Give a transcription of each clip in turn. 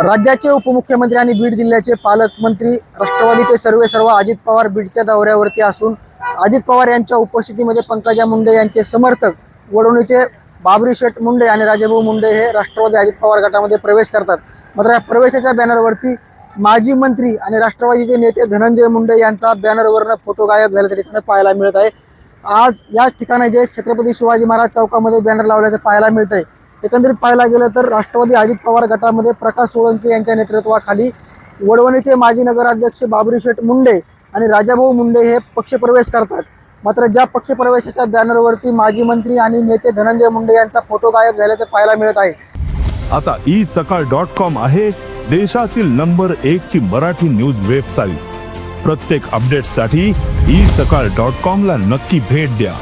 राज्याचे उपमुख्यमंत्री आणि बीड जिल्ह्याचे पालकमंत्री राष्ट्रवादीचे सर्वे सर्व अजित पवार बीडच्या दौऱ्यावरती असून अजित पवार यांच्या उपस्थितीमध्ये पंकजा मुंडे यांचे समर्थक वडवणीचे बाबरी शेठ मुंडे आणि राजाभाऊ मुंडे हे राष्ट्रवादी अजित पवार गटामध्ये प्रवेश करतात. मात्र या प्रवेशाच्या बॅनरवरती माजी मंत्री आणि राष्ट्रवादीचे नेते धनंजय मुंडे यांचा बॅनरवरनं फोटो गायब झाला ठिकाणी पाहायला मिळत आहे. आज या ठिकाणी जे छत्रपती शिवाजी महाराज चौकामध्ये बॅनर लावल्याचं पाहायला मिळत आहे एकंदरीत पाहायला गेलं तर राष्ट्रवादी अजित पवार गटामध्ये प्रकाश सोळंके यांच्या नेतृत्वाखाली वडवणीचे माजी नगराध्यक्ष बाबरी शेठ मुंडे आणि राजाभाऊ मुंडे हे पक्षप्रवेश करतात. मात्र ज्या पक्षप्रवेशाच्या बॅनरवरती माजी मंत्री आणि नेते धनंजय मुंडे यांचा फोटो गायब झाल्याचे पाहायला मिळत आहे. आता ई सकाळ डॉट कॉम आहे देशातील नंबर एक ची मराठी न्यूज वेबसाईट. प्रत्येक अपडेटसाठी ई सकाळ डॉट कॉम ला नक्की भेट द्या.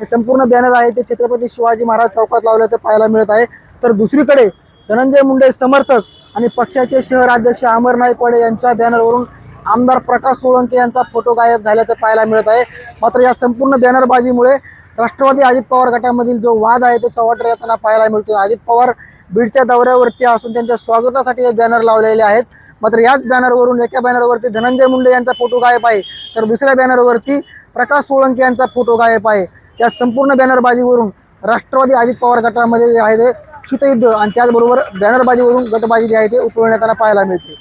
हे संपूर्ण बॅनर आहे. ते छत्रपती शिवाजी महाराज चौकात लावल्याचं पाहायला मिळत आहे. तर दुसरीकडे धनंजय मुंडे समर्थक आणि पक्षाचे शहर अध्यक्ष अमर नाईकवाडे यांच्या बॅनरवरून आमदार प्रकाश सोळंके यांचा फोटो गायब झाल्याचं पाहायला मिळत आहे. मात्र या संपूर्ण बॅनरबाजीमुळे राष्ट्रवादी अजित पवार गटामधील जो वाद आहे तो चव्हाट्यावर येताना पाहायला मिळतो अजित पवार बीडच्या दौऱ्यावरती असून त्यांच्या स्वागतासाठी हे बॅनर लावलेले आहेत. मात्र याच बॅनरवरून एका बॅनरवरती धनंजय मुंडे यांचा फोटो गायब आहे. तर दुसऱ्या बॅनरवरती प्रकाश सोळंके यांचा फोटो गायब आहे. या संपूर्ण बॅनरबाजीवरून राष्ट्रवादी अजित पवार गटामध्ये जे आहे ते शीतयुद्ध आणि त्याचबरोबर बॅनरबाजीवरून गटबाजी जी आहे ते उपळण्यात पाहायला मिळते.